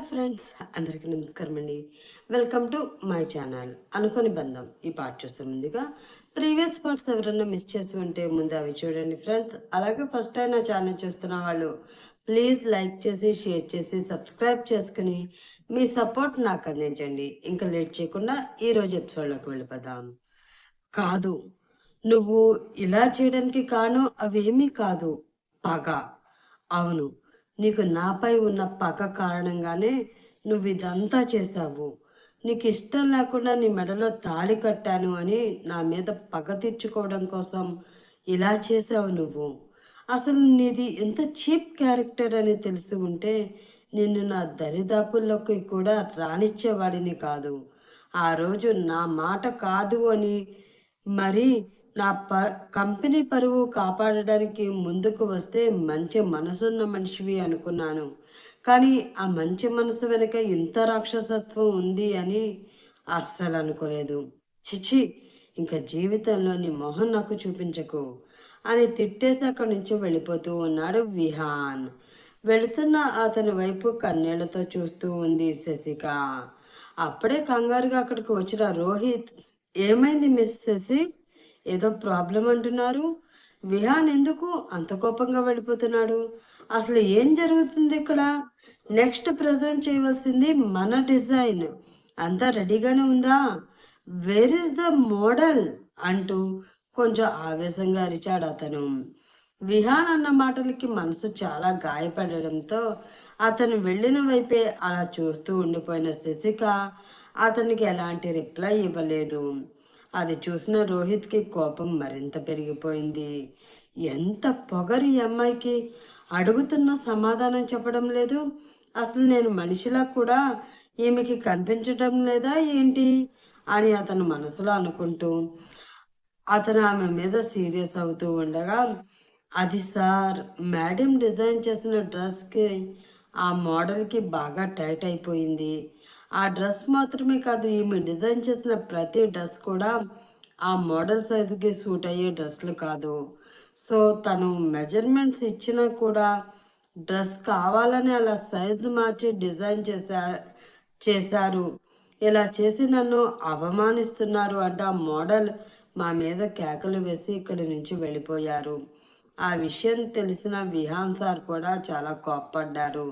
Hello friends అందరికీ నమస్కారం అండి. Welcome to my channel. అనుకోని బంధం. ఈ పార్ట్ చూసే ముందుగా ప్రీవియస్ పార్ట్స్ ఎవరైనా మిస్ చేసి ఉంటే ముందు అవి చూడండి ఫ్రెండ్స్. అలాగే ఫస్ట్ టైం నా ఛానల్ చూస్తున్న వాళ్ళు ప్లీజ్ లైక్ చేసి షేర్ చేసి సబ్స్క్రైబ్ చేసుకుని మీ సపోర్ట్ నాకు అందించండి. ఇంకా లేట్ చేయకుండా ఈ రోజు ఎపిసోడ్లోకి వెళ్ళిపోదాం. కాదు నువ్వు ఇలా చేయడానికి కారణం అవేమీ కాదు. పగ. అవును నీకు నాపై ఉన్న పగ కారణంగానే నువ్వు ఇదంతా చేశావు. నీకు ఇష్టం లేకుండా నీ మెడలో తాళి కట్టాను అని నా మీద పగ తెచ్చుకోవడం కోసం ఇలా చేసావు నువ్వు. అసలు నీది ఎంత చీప్ క్యారెక్టర్ అని తెలిసి ఉంటే నిన్ను నా దరిదాపుల్లోకి కూడా రానిచ్చేవాడిని కాదు. ఆ రోజు నా మాట కాదు అని మరి నా ప కంపెనీ పరువు కాపాడడానికి ముందుకు వస్తే మంచి మనసున్న మనిషివి అనుకున్నాను. కానీ ఆ మంచి మనసు వెనుక ఇంత రాక్షసత్వం ఉంది అని అస్సలు అనుకోలేదు. చిచి ఇంకా జీవితంలోని మొహం నాకు చూపించకు అని తిట్టేసి అక్కడి నుంచి వెళ్ళిపోతూ ఉన్నాడు విహాన్. వెళుతున్న అతని వైపు కన్నీళ్ళతో చూస్తూ ఉంది శశిక. అప్పుడే కంగారుగా అక్కడికి వచ్చిన రోహిత్ ఏమైంది మిస్ శశి? ఏదో ప్రాబ్లం అంటున్నారు. విహాన్ ఎందుకు అంత కోపంగా వెళ్ళిపోతున్నాడు? అసలు ఏం జరుగుతుంది ఇక్కడ? నెక్స్ట్ ప్రజెంట్ చేయవలసింది మన డిజైన్. అంతా రెడీగానే ఉందా? వేర్ ఇస్ ద మోడల్ అంటూ కొంచెం ఆవేశంగా అరిచాడు అతను. విహాన్ అన్న మాటలకి మనసు చాలా గాయపడడంతో అతను వెళ్ళిన వైపే అలా చూస్తూ ఉండిపోయిన శశిక అతనికి ఎలాంటి రిప్లై ఇవ్వలేదు. అది చూసిన రోహిత్కి కోపం మరింత పెరిగిపోయింది. ఎంత పొగరు ఈ అమ్మాయికి? అడుగుతున్న సమాధానం చెప్పడం లేదు. అసలు నేను మనిషిలా కూడా ఈమెకి కనిపించడం లేదా ఏంటి అని అతను మనసులో అనుకుంటూ అతను ఆమె మీద సీరియస్ అవుతూ ఉండగా అది సార్ మేడం డిజైన్ చేసిన డ్రెస్కి ఆ మోడల్కి బాగా టైట్ అయిపోయింది. ఆ డ్రెస్ మాత్రమే కాదు ఈమె డిజైన్ చేసిన ప్రతి డ్రెస్ కూడా ఆ మోడల్ సైజుకి సూట్ అయ్యే డ్రెస్లు కాదు. సో తను మెజర్మెంట్స్ ఇచ్చినా కూడా డ్రెస్ కావాలని అలా సైజు మార్చి డిజైన్ చేశా చేశారు. ఇలా చేసి నన్ను అవమానిస్తున్నారు అంటే ఆ మోడల్ మా మీద కేకలు వేసి ఇక్కడి నుంచి వెళ్ళిపోయారు. ఆ విషయం తెలిసిన విహాన్ సార్ కూడా చాలా కోప్పడ్డారు.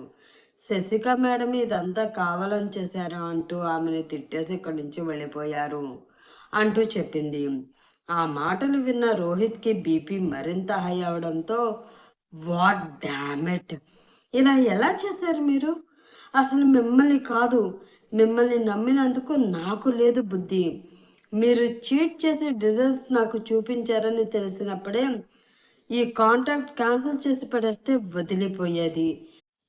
శశిక మేడం ఇదంతా కావాలని చేశారు అంటూ ఆమెను తిట్టేసి ఇక్కడి నుంచి వెళ్ళిపోయారు అంటూ చెప్పింది. ఆ మాటలు విన్న రోహిత్కి బీపీ మరింత హై అవడంతో వాట్ డామెట్ ఇలా ఎలా చేశారు మీరు? అసలు మిమ్మల్ని కాదు మిమ్మల్ని నమ్మినందుకు నాకు లేదు బుద్ధి. మీరు చీట్ చేసే డిజైన్స్ నాకు చూపించారని తెలిసినప్పుడే ఈ కాంట్రాక్ట్ క్యాన్సిల్ చేసి పడేస్తే వదిలిపోయేది.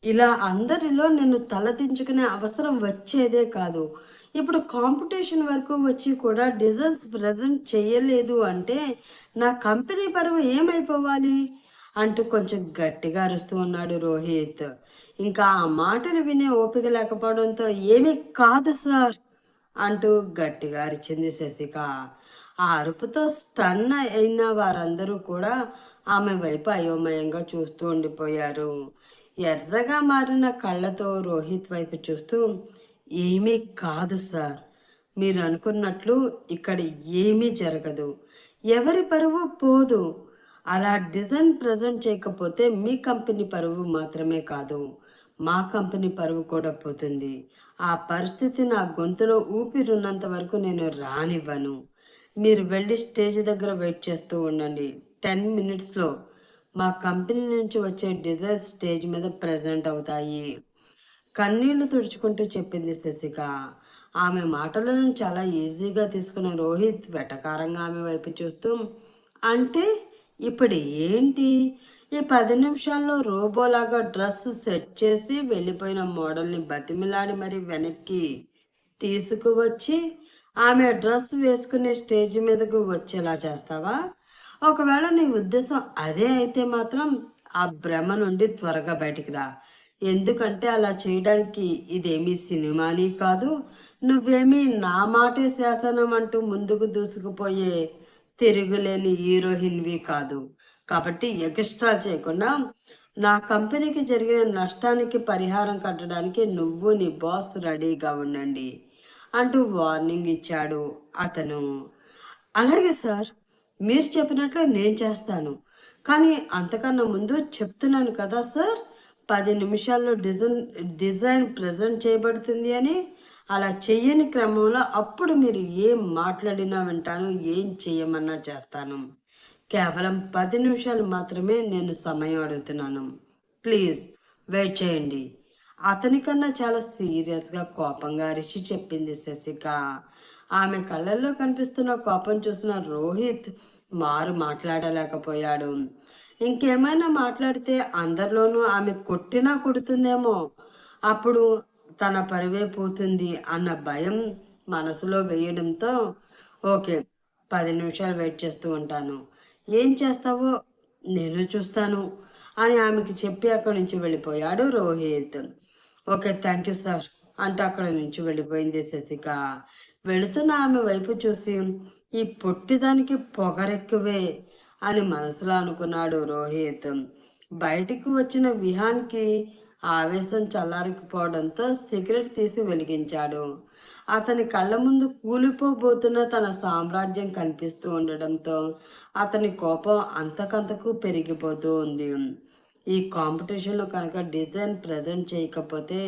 ఇలా అందరిలో నేను తలదించుకునే అవసరం వచ్చేదే కాదు. ఇప్పుడు కాంపిటీషన్ వరకు వచ్చి కూడా డిజైన్స్ ప్రజెంట్ చేయలేదు అంటే నా కంపెనీ పరువు ఏమైపోవాలి? అంటూ కొంచెం గట్టిగా అరుస్తూ ఉన్నాడు రోహిత్. ఇంకా ఆ మాటలు వినే ఓపిక లేకపోవడంతో ఏమీ కాదు సార్ అంటూ గట్టిగా అరిచింది శశిక. ఆ అరుపుతో స్టన్ అయిన వారందరూ కూడా ఆమె వైపు అయోమయంగా చూస్తూ ఉండిపోయారు. ఎర్రగా మారిన కళ్ళతో రోహిత్ వైపు చూస్తూ ఏమీ కాదు సార్. మీరు అనుకున్నట్లు ఇక్కడ ఏమీ జరగదు. ఎవరి పరువు పోదు. అలా డిజైన్ ప్రజెంట్ చేయకపోతే మీ కంపెనీ పరువు మాత్రమే కాదు. మా కంపెనీ పరువు కూడా పోతుంది. ఆ పరిస్థితి నా గొంతులో ఊపిరున్నంత వరకు నేను రానివ్వను. మీరు వెళ్ళి స్టేజ్ దగ్గర వెయిట్ చేస్తూ ఉండండి. టెన్ మినిట్స్లో మా కంపెనీ నుంచి వచ్చే డిజైన్ స్టేజ్ మీద ప్రజెంట్ అవుతాయి. కన్నీళ్ళు తుడుచుకుంటూ చెప్పింది శశిక. ఆమె మాటలను చాలా ఈజీగా తీసుకున్న రోహిత్ వెటకారంగా ఆమె వైపు చూస్తూ అంటే ఇప్పుడు ఏంటి? ఈ పది నిమిషాల్లో రోబోలాగా డ్రెస్ సెట్ చేసి వెళ్ళిపోయిన మోడల్ని బతిమిలాడి మరి వెనక్కి తీసుకువచ్చి ఆమె డ్రెస్ వేసుకునే స్టేజ్ మీదకు వచ్చేలా చేస్తావా? ఒకవేళ నీ ఉద్దేశం అదే అయితే మాత్రం ఆ భ్రమ నుండి త్వరగా బయటికి రా. ఎందుకంటే అలా చేయడానికి ఇదేమీ సినిమాని కాదు నువ్వేమీ నా మాటే శాసనం అంటూ ముందుకు దూసుకుపోయే తిరుగులేని హీరోయిన్వి కాదు. కాబట్టి ఎక్స్ట్రా చేయకుండా నా కంపెనీకి జరిగిన నష్టానికి పరిహారం కట్టడానికి నువ్వు నీ బాస్ రెడీగా ఉండండి అంటూ వార్నింగ్ ఇచ్చాడు అతను. అలాగే సార్ మీరు చెప్పినట్లు నేను చేస్తాను. కానీ అంతకన్నా ముందు చెప్తున్నాను కదా సార్ పది నిమిషాల్లో డిజైన్ డిజైన్ ప్రజెంట్ చేయబడుతుంది అని. అలా చెయ్యని క్రమంలో అప్పుడు మీరు ఏం మాట్లాడినా వింటాను ఏం చేయమన్నా చేస్తాను. కేవలం పది నిమిషాలు మాత్రమే నేను సమయం అడుగుతున్నాను. ప్లీజ్ వెయిట్ చేయండి. అతనికన్నా చాలా సీరియస్గా కోపంగా రిషి చెప్పింది శశిక. ఆమె కళ్ళల్లో కనిపిస్తున్న కోపం చూసిన రోహిత్ మారు మాట్లాడలేకపోయాడు. ఇంకేమైనా మాట్లాడితే అందరిలోనూ ఆమె కొట్టినా కొడుతుందేమో. అప్పుడు తన పరివే పోతుంది అన్న భయం మనసులో వేయడంతో ఓకే పది నిమిషాలు వెయిట్ చేస్తూ ఉంటాను. ఏం చేస్తావో నేను చూస్తాను అని ఆమెకి చెప్పి అక్కడి నుంచి వెళ్ళిపోయాడు Rohit. Okay thank you sir అంటూ అక్కడ నుంచి వెళ్ళిపోయింది శశిక. వెళుతున్న ఆమె వైపు చూసి ఈ పొట్టిదానికి పొగరెక్కువే అని మనసులో అనుకున్నాడు రోహిత్. బయటికి వచ్చిన విహాన్కి ఆవేశం చల్లారిపోవడంతో సిగరెట్ తీసి వెలిగించాడు. అతని కళ్ళ ముందు కూలిపోబోతున్న తన సామ్రాజ్యం కనిపిస్తూ ఉండడంతో అతని కోపం అంతకంతకు పెరిగిపోతూ ఉంది. ఈ కాంపిటీషన్లో కనుక డిజైన్ ప్రజెంట్ చేయకపోతే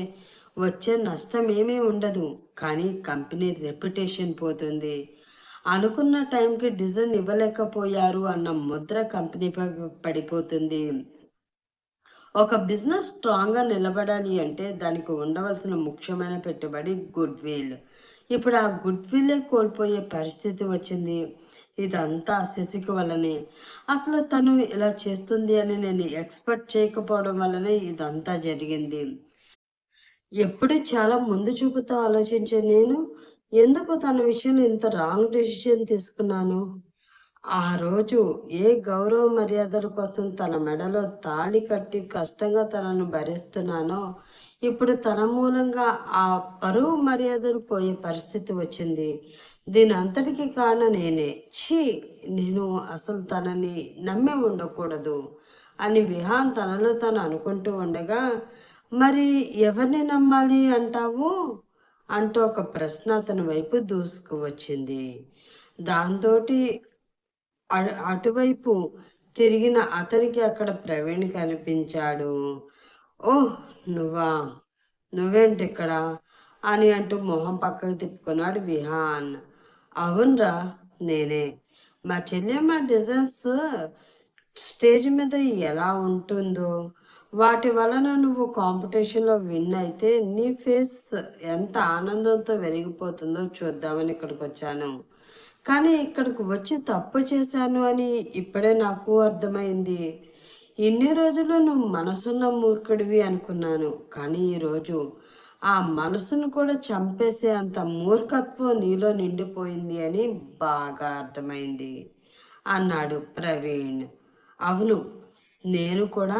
వచ్చే నష్టం ఏమీ ఉండదు. కానీ కంపెనీ రెప్యుటేషన్ పోతుంది. అనుకున్న టైంకి డిజైన్ ఇవ్వలేకపోయారు అన్న ముద్ర కంపెనీపై పడిపోతుంది. ఒక బిజినెస్ స్ట్రాంగ్గా నిలబడాలి అంటే దానికి ఉండవలసిన ముఖ్యమైన పెట్టుబడి గుడ్ విల్ ఇప్పుడు ఆ గుడ్ విల్లే కోల్పోయే పరిస్థితి వచ్చింది. ఇదంతా శశికి వల్లనే. అసలు తను ఇలా చేస్తుంది అని నేను ఎక్స్పెక్ట్ చేయకపోవడం వల్లనే ఇదంతా జరిగింది. ఎప్పుడు చాలా ముందు చూపుతో ఆలోచించే నేను. ఎందుకు తన విషయంలో ఇంత రాంగ్ డెసిషన్ తీసుకున్నాను? ఆ రోజు ఏ గౌరవ మర్యాదల కోసం తన మెడలో తాళి కట్టి కష్టంగా తనను భరిస్తున్నానో ఇప్పుడు తన మూలంగా ఆ పరువు మర్యాదలు పోయే పరిస్థితి వచ్చింది. దీని అంతటికి కారణం నేనే. ఛీ! నేను అసలు తనని నమ్మి ఉండకూడదు అని విహాన్ తనలో తను అనుకుంటూ ఉండగా మరి ఎవరిని నమ్మాలి అంటావు? అంటూ ఒక ప్రశ్న అతని వైపు దూసుకువచ్చింది. దాంతో అటువైపు తిరిగిన అతనికి అక్కడ ప్రవీణ్ కనిపించాడు. ఓహ్ నువ్వా? నువ్వేంటి ఇక్కడ అని అంటూ మొహం పక్కకు తిప్పుకున్నాడు విహాన్. అవునరా నేనే. మా చెల్లెమ్మ డిజైన్స్ స్టేజ్ మీద ఎలా ఉంటుందో వాటి వలన నువ్వు కాంపిటీషన్లో విన్ అయితే నీ ఫేస్ ఎంత ఆనందంతో వెలిగిపోతుందో చూద్దామని ఇక్కడికి వచ్చాను. కానీ ఇక్కడికి వచ్చి తప్పు చేశాను అని ఇప్పుడే నాకు అర్థమైంది. ఇన్ని రోజులు నువ్వు మనసున్న మూర్ఖుడివి అనుకున్నాను. కానీ ఈరోజు ఆ మనసును కూడా చంపేసే అంత మూర్ఖత్వం నీలో నిండిపోయింది అని బాగా అర్థమైంది అన్నాడు ప్రవీణ్. అవును నేను కూడా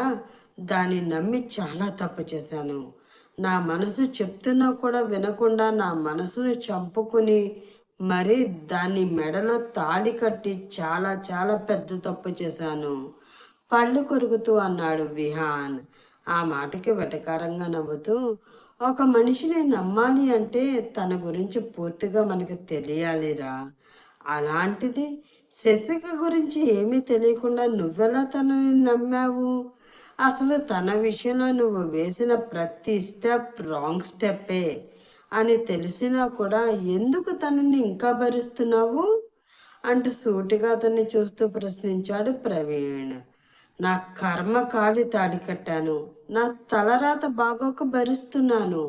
దాన్ని నమ్మి చాలా తప్పు చేశాను. నా మనసు చెప్తున్నా కూడా వినకుండా నా మనసును చంపుకుని మరి దాన్ని మెడలో తాడి కట్టి చాలా చాలా పెద్ద తప్పు చేశాను. పళ్ళు కొరుకుతూ అన్నాడు విహాన్. ఆ మాటకి వెటకారంగా నవ్వుతూ ఒక మనిషిని నమ్మాలి అంటే తన గురించి పూర్తిగా మనకు తెలియాలిరా. అలాంటిది శశిక గురించి ఏమీ తెలియకుండా నువ్వెలా తనని నమ్మావు? అసలు తన విషయంలో నువ్వు వేసిన ప్రతి స్టెప్ రాంగ్ స్టెప్పే అని తెలిసినా కూడా ఎందుకు తనని ఇంకా భరిస్తున్నావు? అంటూ సూటిగా అతన్ని చూస్తూ ప్రశ్నించాడు ప్రవీణ్. నా కర్మ కాలి తాడి కట్టాను. నా తలరాత బాగోక భరిస్తున్నాను.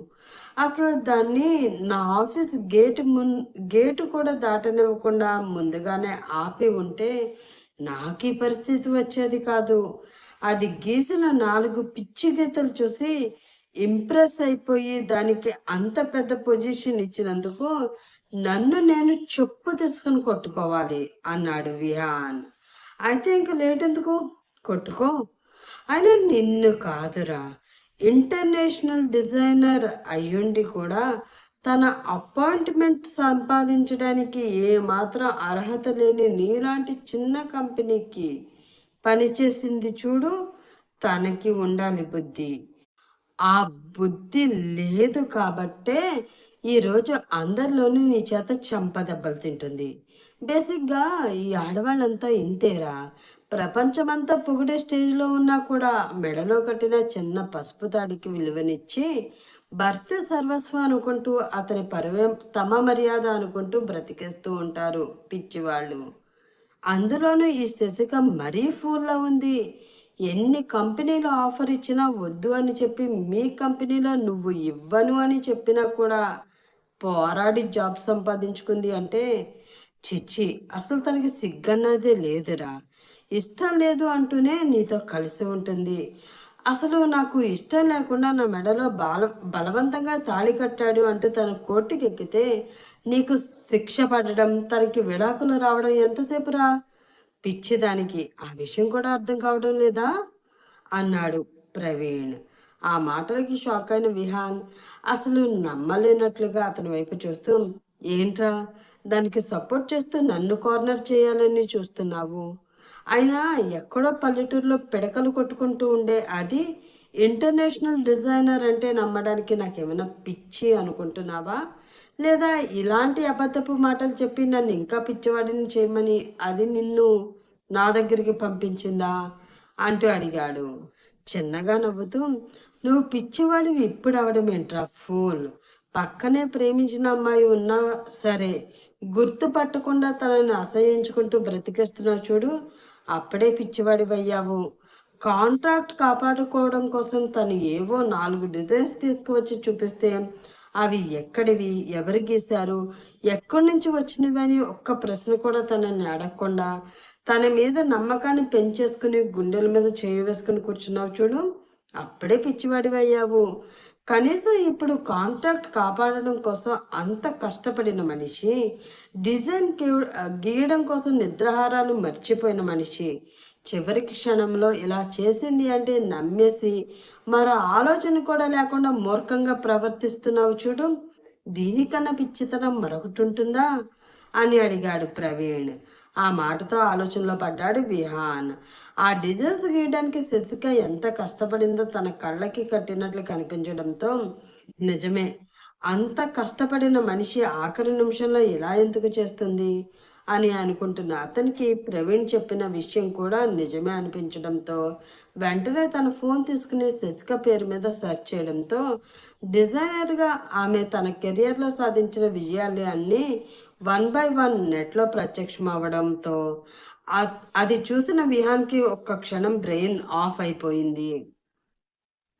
అసలు దాన్ని నా ఆఫీస్ గేటు మున్ గేటు కూడా దాటనివ్వకుండా ముందుగానే ఆపి ఉంటే నాకు ఈ పరిస్థితి వచ్చేది కాదు. అది గీసిన నాలుగు పిచ్చి గీతలు చూసి ఇంప్రెస్ అయిపోయి దానికి అంత పెద్ద పొజిషన్ ఇచ్చినందుకు నన్ను నేను చెప్పు తీసుకుని కొట్టుకోవాలి అన్నాడు విహాన్. అయితే ఇంక లేటెందుకు? కొట్టుకో. అయినా నిన్ను కాదురా. ఇంటర్నేషనల్ డిజైనర్ అయ్యుండి కూడా తన అపాయింట్మెంట్ సంపాదించడానికి ఏమాత్రం అర్హత లేని నీలాంటి చిన్న కంపెనీకి పనిచేసింది చూడు తనకి ఉండాలి బుద్ధి. ఆ బుద్ధి లేదు కాబట్టే ఈరోజు అందరిలోనూ నీ చేత చంప దెబ్బలు తింటుంది. బేసిక్గా ఈ ఆడవాళ్ళంతా ఇంతేరా. ప్రపంచమంతా పొగిడే స్టేజ్లో ఉన్నా కూడా మెడలో కట్టిన చిన్న పసుపు తాడికి విలువనిచ్చి భర్త సర్వస్వం అనుకుంటూ అతని పరువే తమ మర్యాద అనుకుంటూ బ్రతికేస్తూ ఉంటారు పిచ్చివాళ్ళు. అందులోనూ ఈ శశిక మరీ ఫూల్లో ఉంది. ఎన్ని కంపెనీలు ఆఫర్ ఇచ్చినా వద్దు అని చెప్పి మీ కంపెనీలో నువ్వు ఇవ్వను అని చెప్పినా కూడా పోరాడి జాబ్ సంపాదించుకుంది అంటే చిచ్చి అసలు తనకి సిగ్గన్నదే లేదురా. ఇష్టం లేదు అంటూనే నీతో కలిసి ఉంటుంది. అసలు నాకు ఇష్టం లేకుండా నా మెడలో బాల బలవంతంగా తాళి కట్టాడు అంటూ తన కోర్టుకి ఎక్కితే నీకు శిక్ష పడడం తనకి విడాకులు రావడం ఎంతసేపురా? పిచ్చిదానికి ఆ విషయం కూడా అర్థం కావడం లేదా? అన్నాడు ప్రవీణ్. ఆ మాటలకి షాక్ అయిన విహాన్ అసలు నమ్మలేనట్లుగా అతని వైపు చూస్తూ ఏంట్రా? దానికి సపోర్ట్ చేస్తూ నన్ను కార్నర్ చేయాలని చూస్తున్నావు? అయినా ఎక్కడో పల్లెటూరులో పిడకలు కొట్టుకుంటూ ఉండే అది ఇంటర్నేషనల్ డిజైనర్ అంటే నమ్మడానికి నాకేమైనా పిచ్చి అనుకుంటున్నావా? లేదా ఇలాంటి అబద్ధపు మాటలు చెప్పి నన్ను ఇంకా పిచ్చివాడిని చేయమని అది నిన్ను నా దగ్గరికి పంపించిందా? అంటూ అడిగాడు. చిన్నగా నవ్వుతూ నువ్వు పిచ్చివాడివి ఇప్పుడు అవడం ఏంట్రా ఫూల్? పక్కనే ప్రేమించిన అమ్మాయి ఉన్నా సరే గుర్తు పట్టకుండా తనని అసహించుకుంటూ బ్రతికేస్తున్నావు చూడు. అప్పుడే పిచ్చివాడివయ్యావు. కాంట్రాక్ట్ కాపాడుకోవడం కోసం తను ఏవో నాలుగు డిజైన్స్ తీసుకువచ్చి చూపిస్తే అవి ఎక్కడివి? ఎవరు గీశారు? ఎక్కడి నుంచి వచ్చినవి అని ఒక్క ప్రశ్న కూడా తనని అడగకుండా తన మీద నమ్మకాన్ని పెంచేసుకుని గుండెల మీద చేయి వేసుకుని కూర్చున్నావు చూడు. అప్పుడే పిచ్చివాడివయ్యావు. కనీసం ఇప్పుడు కాంట్రాక్ట్ కాపాడడం కోసం అంత కష్టపడిన మనిషి డిజైన్ గీ- గీయడం కోసం నిద్రాహారాలు మర్చిపోయిన మనిషి చివరి క్షణంలో ఇలా చేసింది అంటే నమ్మేసి మరో ఆలోచన కూడా లేకుండా మూర్ఖంగా ప్రవర్తిస్తున్నావు చూడు. దీనికన్నా పిచ్చితనం మరొకటి ఉంటుందా? అని అడిగాడు ప్రవీణ్. ఆ మాటతో ఆలోచనలో పడ్డాడు విహాన్. ఆ డిజైన్స్ గీయడానికి శశిక ఎంత కష్టపడిందో తన కళ్ళకి కట్టినట్లు కనిపించడంతో నిజమే అంత కష్టపడిన మనిషి ఆఖరి నిమిషంలో ఇలా ఎందుకు చేస్తుంది? అని అనుకుంటున్న. అతనికి ప్రవీణ్ చెప్పిన విషయం కూడా నిజమే అనిపించడంతో వెంటనే తన ఫోన్ తీసుకుని శశిక పేరు మీద సెర్చ్ చేయడంతో డిజైనర్గా ఆమె తన కెరియర్లో సాధించిన విజయాలు అన్నీ వన్ బై వన్ నెట్లో ప్రత్యక్షం అవ్వడంతో అది చూసిన విహాన్కి ఒక్క క్షణం బ్రెయిన్ ఆఫ్ అయిపోయింది.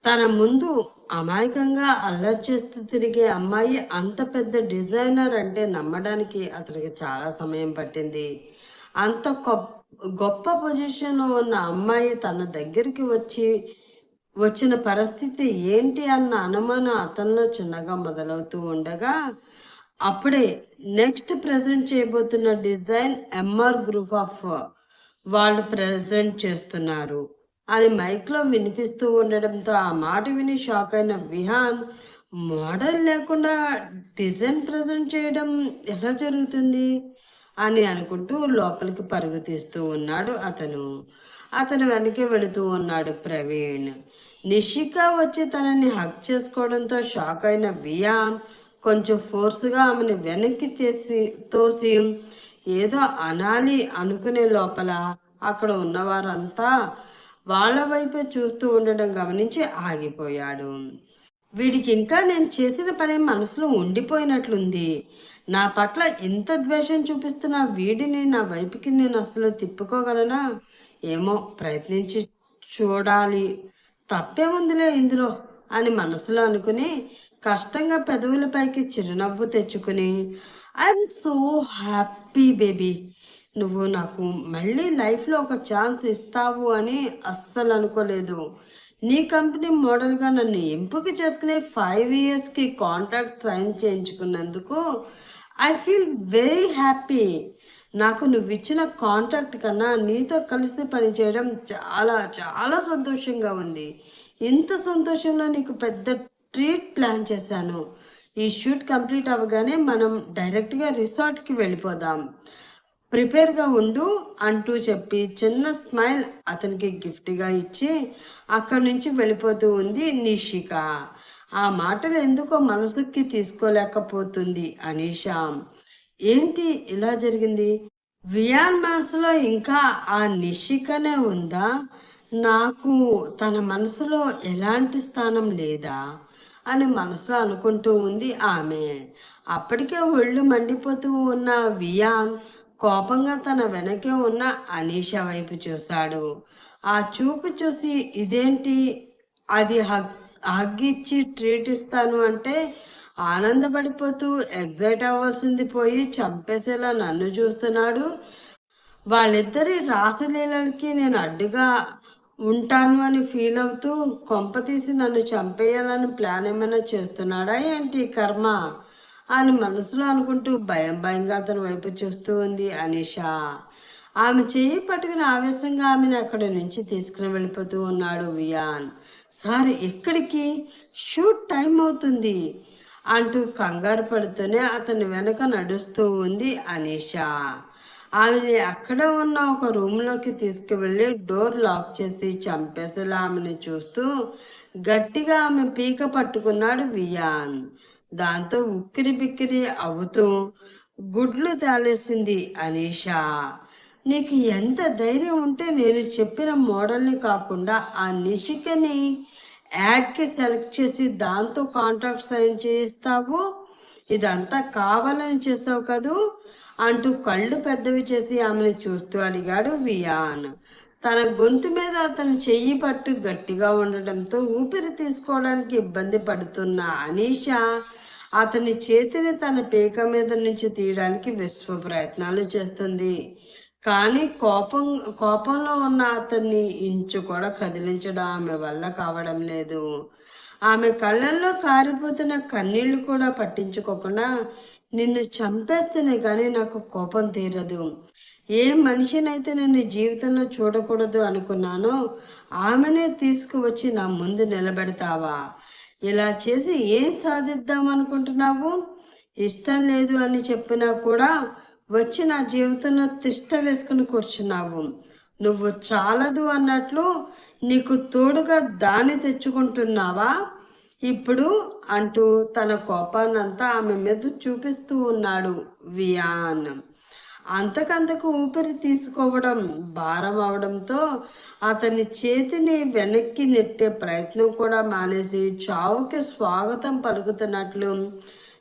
తన ముందు అమాయకంగా అల్లరి చేస్తూ తిరిగే అమ్మాయి అంత పెద్ద డిజైనర్ అంటే నమ్మడానికి అతనికి చాలా సమయం పట్టింది. అంత గొప్ప గొప్ప పొజిషన్ ఉన్న అమ్మాయి తన దగ్గరికి వచ్చి వచ్చిన పరిస్థితి ఏంటి అన్న అనుమానం అతనిలో చిన్నగా మొదలవుతూ ఉండగా అప్పుడే నెక్స్ట్ ప్రజెంట్ చేయబోతున్న డిజైన్ ఎంఆర్ గ్రూప్ ఆఫ్ వాళ్ళు ప్రజెంట్ చేస్తున్నారు. అని మైక్లో వినిపిస్తూ ఉండడంతో ఆ మాట విని షాక్ అయిన విహాన్ మోడల్ లేకుండా డిజైన్ ప్రజెంట్ చేయడం ఎలా జరుగుతుంది? అని అనుకుంటూ లోపలికి పరుగు తీస్తూ ఉన్నాడు అతను. అతను వెనక్కి వెళుతూ ఉన్నాడు ప్రవీణ్. నిషిక వచ్చి తనని హక్ చేసుకోవడంతో షాక్ అయిన వియాన్ కొంచెం ఫోర్స్గా ఆమెను వెనక్కి తీసి తోసి ఏదో అనాలి అనుకునే లోపల అక్కడ ఉన్నవారంతా వాళ్ళ వైపే చూస్తూ ఉండడం గమనించి ఆగిపోయాడు. వీడికి ఇంకా నేను చేసిన పని మనసులో ఉండిపోయినట్లుంది. నా పట్ల ఇంత ద్వేషం చూపిస్తున్న వీడిని నా వైపుకి నేను అసలు తిప్పుకోగలనా? ఏమో ప్రయత్నించి చూడాలి. తప్పేముందిలే ఇందులో అని మనసులో అనుకుని కష్టంగా పెదవులపైకి చిరునవ్వు తెచ్చుకుని ఐఎమ్ సో హ్యాపీ బేబీ నువ్వు నాకు మళ్ళీ లైఫ్లో ఒక ఛాన్స్ ఇస్తావు అని అస్సలు అనుకోలేదు. నీ కంపెనీ మోడల్గా నన్ను ఎంపిక చేసుకునే ఫైవ్ ఇయర్స్కి కాంట్రాక్ట్ సైన్ చేయించుకున్నందుకు ఐ ఫీల్ వెరీ హ్యాపీ నాకు నువ్వు ఇచ్చిన కాంట్రాక్ట్ కన్నా నీతో కలిసి పనిచేయడం చాలా చాలా సంతోషంగా ఉంది. ఇంత సంతోషంలో నీకు పెద్ద ట్రీట్ ప్లాన్ చేశాను. ఈ షూట్ కంప్లీట్ అవ్వగానే మనం డైరెక్ట్గా రిసార్ట్కి వెళ్ళిపోదాం. ప్రిపేర్గా ఉండు అంటూ చెప్పి చిన్న స్మైల్ అతనికి గిఫ్ట్గా ఇచ్చి అక్కడి నుంచి వెళ్ళిపోతూ ఉంది నిషిక. ఆ మాటలు ఎందుకో మనసుకి తీసుకోలేకపోతుంది అనీషా. ఏంటి ఇలా జరిగింది? వియాన్ మనసులో ఇంకా ఆ నిషికనే ఉందా? నాకు తన మనసులో ఎలాంటి స్థానం లేదా? అని మనసులో అనుకుంటూ ఉంది ఆమె. అప్పటికే ఒళ్ళు మండిపోతూ ఉన్న వియాన్ కోపంగా తన వెనకే ఉన్న అనీష వైపు చూశాడు. ఆ చూపు చూసి ఇదేంటి? అది హగ్ హగ్గిచ్చి ట్రీట్ ఇస్తాను అంటే ఆనందపడిపోతూ ఎగ్జైట్ అవ్వాల్సింది పోయి చంపేసేలా నన్ను చూస్తున్నాడు. వాళ్ళిద్దరి రాసలీలకి నేను అడ్డుగా ఉంటాను అని ఫీల్ అవుతూ కొంప తీసి నన్ను చంపేయాలని ప్లాన్ ఏమైనా చేస్తున్నాడా ఏంటి కర్మ? అని మనసులో అనుకుంటూ భయం భయంగా అతని వైపు చూస్తూ ఉంది అనిష. ఆమె చేయి పట్టుకుని ఆవేశంగా ఆమెను అక్కడి నుంచి తీసుకుని వెళ్ళిపోతూ ఉన్నాడు వియాన్. సార్ ఎక్కడికి? షూట్ టైం అవుతుంది అంటూ కంగారు పడుతూనే అతని వెనక నడుస్తూ ఉంది అనిష. ఆమెని అక్కడ ఉన్న ఒక రూమ్లోకి తీసుకువెళ్ళి డోర్ లాక్ చేసి చంపేసేలా ఆమెను చూస్తూ గట్టిగా ఆమె పీక పట్టుకున్నాడు వియాన్. దాంతో ఉక్కిరి బిక్కిరి అవుతూ గుడ్లు తాలేసింది అనీషా. నీకు ఎంత ధైర్యం ఉంటే నేను చెప్పిన మోడల్ని కాకుండా ఆ నిషికని యాడ్కి సెలెక్ట్ చేసి దాంతో కాంట్రాక్ట్ సైన్ చేయిస్తావు? ఇదంతా కావాలని చేస్తావు కదూ? అంటూ కళ్ళు పెద్దవి చేసి ఆమెను చూస్తూ అడిగాడు వియాన్. తన గొంతు మీద అతను చెయ్యి పట్టు గట్టిగా ఉండడంతో ఊపిరి తీసుకోవడానికి ఇబ్బంది పడుతున్న అనీషా అతని చేతిని తన పీక మీద నుంచి తీయడానికి విశ్వ ప్రయత్నాలు చేస్తుంది. కానీ కోపం కోపంలో ఉన్న అతన్ని ఇంచు కూడా కదిలించడం ఆమె వల్ల కావడం లేదు. ఆమె కళ్ళల్లో కారిపోతున్న కన్నీళ్ళు కూడా పట్టించుకోకుండా నిన్ను చంపేస్తేనే కానీ నాకు కోపం తీరదు. ఏ మనిషినైతే నేను జీవితంలో చూడకూడదు అనుకున్నానో ఆమెనే తీసుకువచ్చి నా ముందు నిలబెడతావా? ఇలా చేసి ఏం సాధిద్దాం అనుకుంటున్నావు? ఇష్టం లేదు అని చెప్పినా కూడా వచ్చి నా జీవితంలో తిష్ట వేసుకుని కూర్చున్నావు. నువ్వు చాలదు అన్నట్లు నీకు తోడుగా దాన్ని తెచ్చుకుంటున్నావా? ఇప్పుడు అంటూ తన కోపాన్నంతా ఆమె మీద చూపిస్తూ ఉన్నాడు వియాన్. అంతకంతకు ఊపిరి తీసుకోవడం భారం అవడంతో అతని చేతిని వెనక్కి నెట్టే ప్రయత్నం కూడా మానేసి చావుకి స్వాగతం పలుకుతున్నట్లు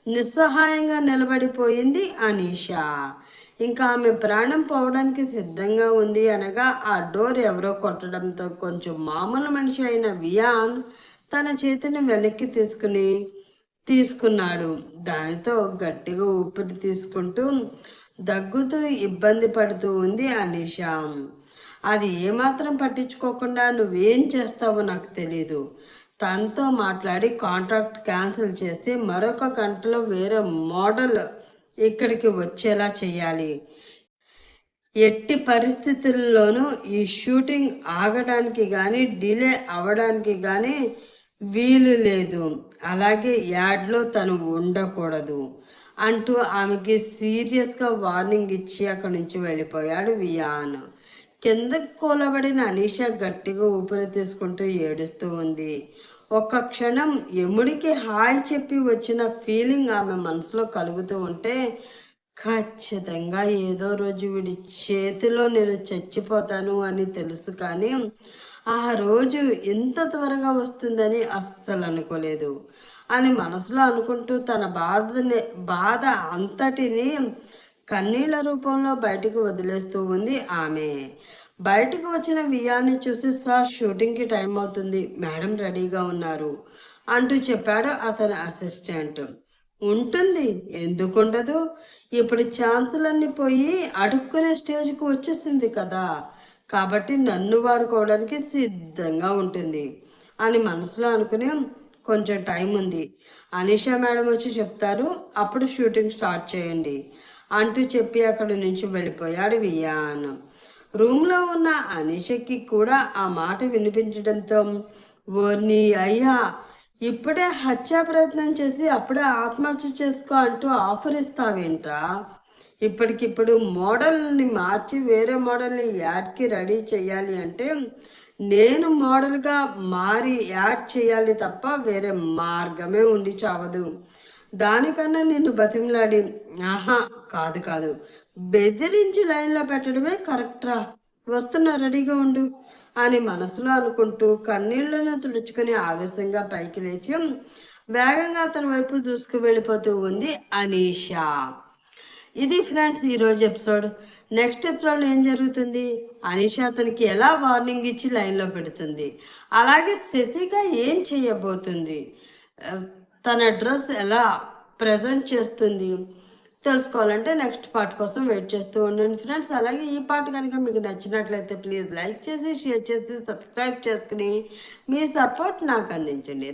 నిస్సహాయంగా నిలబడిపోయింది అనీషా. ఇంకా ఆమె ప్రాణం పోవడానికి సిద్ధంగా ఉంది అనగా ఆ డోర్ ఎవరో కొట్టడంతో కొంచెం మామూలు మనిషి అయిన వియాన్ తన చేతిని వెనక్కి తీసుకుని తీసుకున్నాడు. దానితో గట్టిగా ఊపిరి తీసుకుంటూ దగ్గుతూ ఇబ్బంది పడుతూ ఉంది అనీషా. అది ఏమాత్రం పట్టించుకోకుండా నువ్వేం చేస్తావో నాకు తెలీదు. తనతో మాట్లాడి కాంట్రాక్ట్ క్యాన్సిల్ చేసి మరొక గంటలో వేరే మోడల్ ఇక్కడికి వచ్చేలా చేయాలి ఎట్టి పరిస్థితుల్లోనూ ఈ షూటింగ్ ఆగడానికి కానీ డిలే అవ్వడానికి కానీ వీలు లేదు. అలాగే యాడ్లో తను ఉండకూడదు. అంటూ ఆమెకి సీరియస్గా వార్నింగ్ ఇచ్చి అక్కడి నుంచి వెళ్ళిపోయాడు వియాన్. కిందకు కూలబడిన అనీష గట్టిగా ఊపిరి తీసుకుంటూ ఏడుస్తూ ఉంది. ఒక్క క్షణం యముడికి హాయ్ చెప్పి వచ్చిన ఫీలింగ్ ఆమె మనసులో కలుగుతూ ఉంటే ఖచ్చితంగా ఏదో రోజు వీడి చేతిలో నేను చచ్చిపోతాను అని తెలుసు కానీ ఆ రోజు ఎంత త్వరగా వస్తుందని అస్సలు అనుకోలేదు. అని మనసులో అనుకుంటూ తన బాధని బాధ అంతటిని కన్నీళ్ళ రూపంలో బయటకు వదిలేస్తూ ఉంది ఆమె. బయటకు వచ్చిన వియాన్ని చూసి సార్ షూటింగ్కి టైం అవుతుంది. మేడం రెడీగా ఉన్నారు అంటూ చెప్పాడు అతని అసిస్టెంట్. ఉంటుంది. ఎందుకుండదు ఇప్పుడు ఛాన్సులన్నీ పోయి అడుక్కునే స్టేజ్కి వచ్చేసింది కదా. కాబట్టి నన్ను వాడుకోవడానికి సిద్ధంగా ఉంటుంది అని మనసులో అనుకుని కొంచెం టైం ఉంది. అనిష మేడం వచ్చి చెప్తారు అప్పుడు షూటింగ్ స్టార్ట్ చేయండి. అంటూ చెప్పి అక్కడి నుంచి వెళ్ళిపోయాడు వియాన్. రూమ్లో ఉన్న అనిషకి కూడా ఆ మాట వినిపించడంతో ఓర్ని అయ్యా ఇప్పుడే హత్యా ప్రయత్నం చేసి అప్పుడే ఆత్మహత్య చేసుకో అంటూ ఆఫర్ ఇస్తావేంట్రా? ఇప్పటికిప్పుడు మోడల్ని మార్చి వేరే మోడల్ని యాడ్కి రెడీ చేయాలి అంటే నేను మోడల్గా మారి యాడ్ చేయాలి తప్ప వేరే మార్గమే ఉండి చావదు. దానికన్నా నిన్ను బతిమలాడి ఆహా కాదు కాదు. బెదిరించి లైన్లో పెట్టడమే కరెక్ట్రా వస్తున్నా రెడీగా ఉండు అని మనసులో అనుకుంటూ కన్నీళ్ళను తుడుచుకుని ఆవేశంగా పైకి లేచి వేగంగా అతని వైపు దూసుకు వెళ్ళిపోతూ ఉంది అనీషా. ఇది ఫ్రెండ్స్ ఈరోజు ఎపిసోడ్. నెక్స్ట్ ఎపిసోడ్ ఏం జరుగుతుంది? అనిష అతనికి ఎలా వార్నింగ్ ఇచ్చి లైన్లో పెడుతుంది. అలాగే శశిక ఏం చేయబోతుంది? తన డ్రెస్ ఎలా ప్రజెంట్ చేస్తుంది? తెలుసుకోవాలంటే నెక్స్ట్ పార్ట్ కోసం వెయిట్ చేస్తూ ఉండండి ఫ్రెండ్స్. అలాగే ఈ పార్ట్ కనుక మీకు నచ్చినట్లయితే ప్లీజ్ లైక్ చేసి షేర్ చేసి సబ్స్క్రైబ్ చేసుకుని మీ సపోర్ట్ నాకు అందించండి.